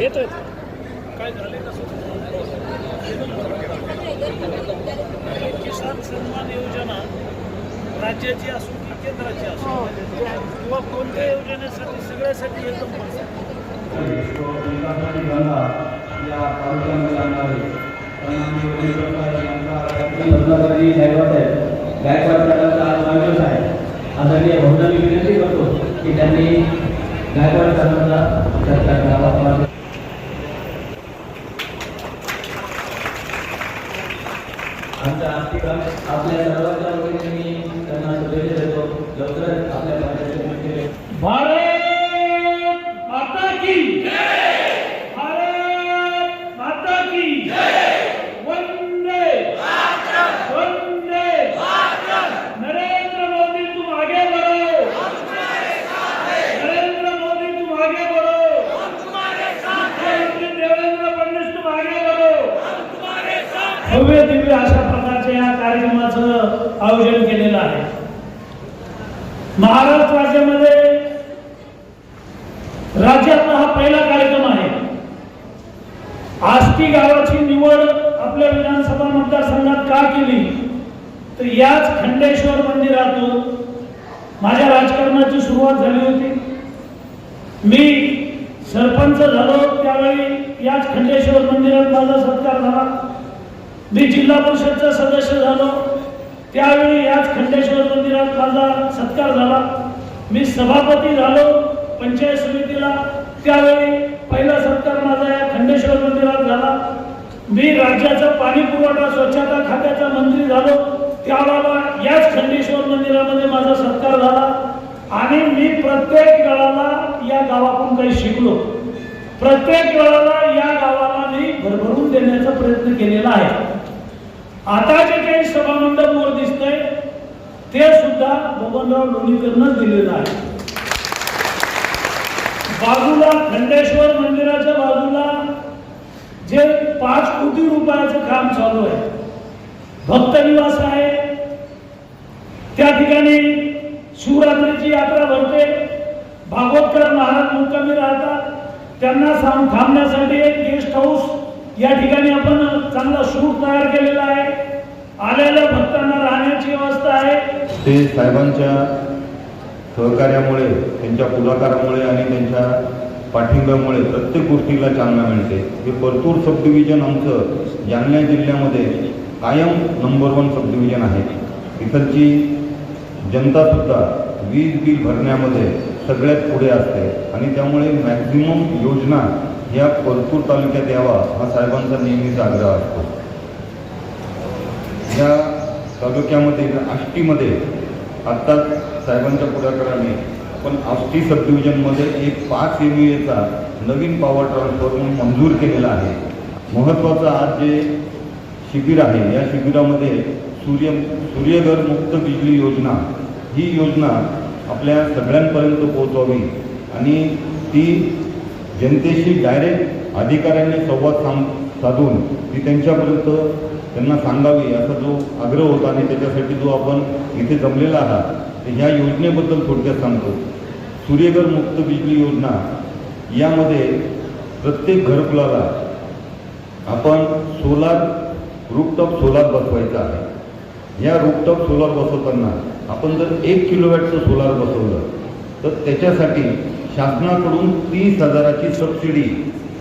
येतोय. काय झाले किसान सन्मान योजना राज्याची असो की केंद्राची असो किंवा कोणत्या योजनेसाठी सगळ्यासाठी एकदम पैसा आदरणीय भाऊंना मी विनंती करतो की त्यांनी गायकवाड साहेबांना सत्कार करावा आमच्या आर्थिक आपल्या सर्वांच्या वेगवेगळ्या अशा प्रकारच्या या कार्यक्रमाचं आयोजन केलेलं आहे. महाराष्ट्र राज्यामध्ये राज्यातला हा पहिला कार्यक्रम आहे. आष्टी गावाची निवड आपल्या विधानसभा मतदारसंघात का केली? तर याच खंडेश्वर मंदिरातून माझ्या राजकारणाची सुरुवात झाली होती. मी सरपंच झालो त्यावेळी याच खंडेश्वर मंदिरात माझा सत्कार झाला. मी जिल्हा परिषदचा सदस्य झालो. त्यावेळी याच खंडेश्वर मंदिरात माझा सत्कार झाला. मी सभापती झालो पंचायत समितीला. त्यावेळी पहिला सत्कार माझा या खंडेश्वर मंदिरात झाला. मी राज्याचा पाणी पुरवठा स्वच्छता खात्याचा मंत्री झालो. त्यावेळेला याच खंडेश्वर मंदिरामध्ये माझा सत्कार झाला. आणि मी प्रत्येक वेळाला या गावातून काही शिकलो. प्रत्येक वेळाला या गावाला मी भरभरून देण्याचा प्रयत्न केलेला आहे. आता जे काही सभामंडप वर दिसतंय ते सुद्धा बबनराव लोणीकरनं दिलेलं आहे. बाजूला खंडेश्वर मंदिराच्या बाजूला जे पाच कोटी रुपयाचं काम चालू आहे भक्त निवास आहे त्या ठिकाणी शिवरात्रीची यात्रा भरते. भागवतकर महाराज मुक्कामी राहतात. त्यांना थांबण्यासाठी एक गेस्ट हाऊस या ठिकाणी आपण चांगला शूट तयार केले आलेल्या भक्तांना राहण्याची व्यवस्था आहे. ते साहेबांच्या सहकार्यामुळे त्यांच्या पुढाकारामुळे आणि त्यांच्या पाठिंब्यामुळे प्रत्येक गोष्टीला चालना मिळते. हे परतूर सब डिव्हिजन आमचं जालना जिल्ह्यामध्ये कायम नंबर वन सब डिव्हिजन आहे. इथलची जनतासुद्धा वीज बिल भरण्यामध्ये सगळ्यात पुढे असते आणि त्यामुळे मॅक्झिमम योजना ह्या परतूर तालुक्यात यावा हा साहेबांचा नेहमीच आग्रह असतो. या तालुक्यामध्ये आष्टीमध्ये आत्ताच साहेबांच्या पुढाकाराने पण आष्टी सब डिव्हिजनमध्ये एक पाच एम एचा नवीन पॉवर ट्रान्सफॉर्मर मंजूर केलेला आहे. महत्त्वाचं आज जे शिबिर आहे या शिबिरामध्ये सूर्य सूर्यघर मुक्त बिजली योजना ही योजना आपल्या सगळ्यांपर्यंत पोहोचवावी आणि ती जनतेशी डायरेक्ट अधिकाऱ्यांनी संवाद साम साधून ती त्यांच्यापर्यंत त्यांना सांगावी असा जो आग्रह होता आणि त्याच्यासाठी जो आपण इथे जमलेला आहात तर ह्या योजनेबद्दल थोडक्यात सांगतो. सूर्यघर मुक्त बिजली योजना यामध्ये प्रत्येक घरकुलाला आपण सोलार रूपटॉप सोलार बसवायचा आहे. या रूपटॉप सोलार बसवताना आपण जर एक किलोवॅटचं सोलार बसवलं तर त्याच्यासाठी शासनाकडून तीस हजाराची सबसिडी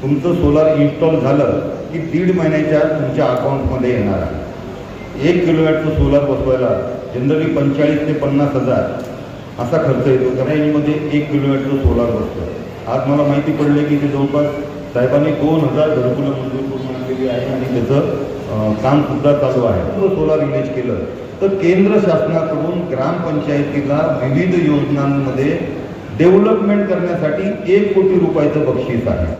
तुमचं सोलार इन्स्टॉल झालं की दीड महिन्याच्या तुमच्या अकाउंटमध्ये येणार आहे. एक किलोवॅटचं सोलार बसवायला जनरली पंचेचाळीस ते पन्नास हजार असा खर्च येतो. त्या एक किलोवॅटचं सोलार बसतं. आज मला माहिती पडले की ते जवळपास साहेबांनी दोन हजार घरकुलं मंजूर करून आणलेली आहे आणि त्याचं कामसुद्धा काम चालू आहे. सोलार रिलीज केलं. तर केंद्र शासनाकडून ग्रामपंचायतीला विविध योजनांमध्ये डेव्हलपमेंट करण्यासाठी एक कोटी रुपयाचं बक्षीस आहे.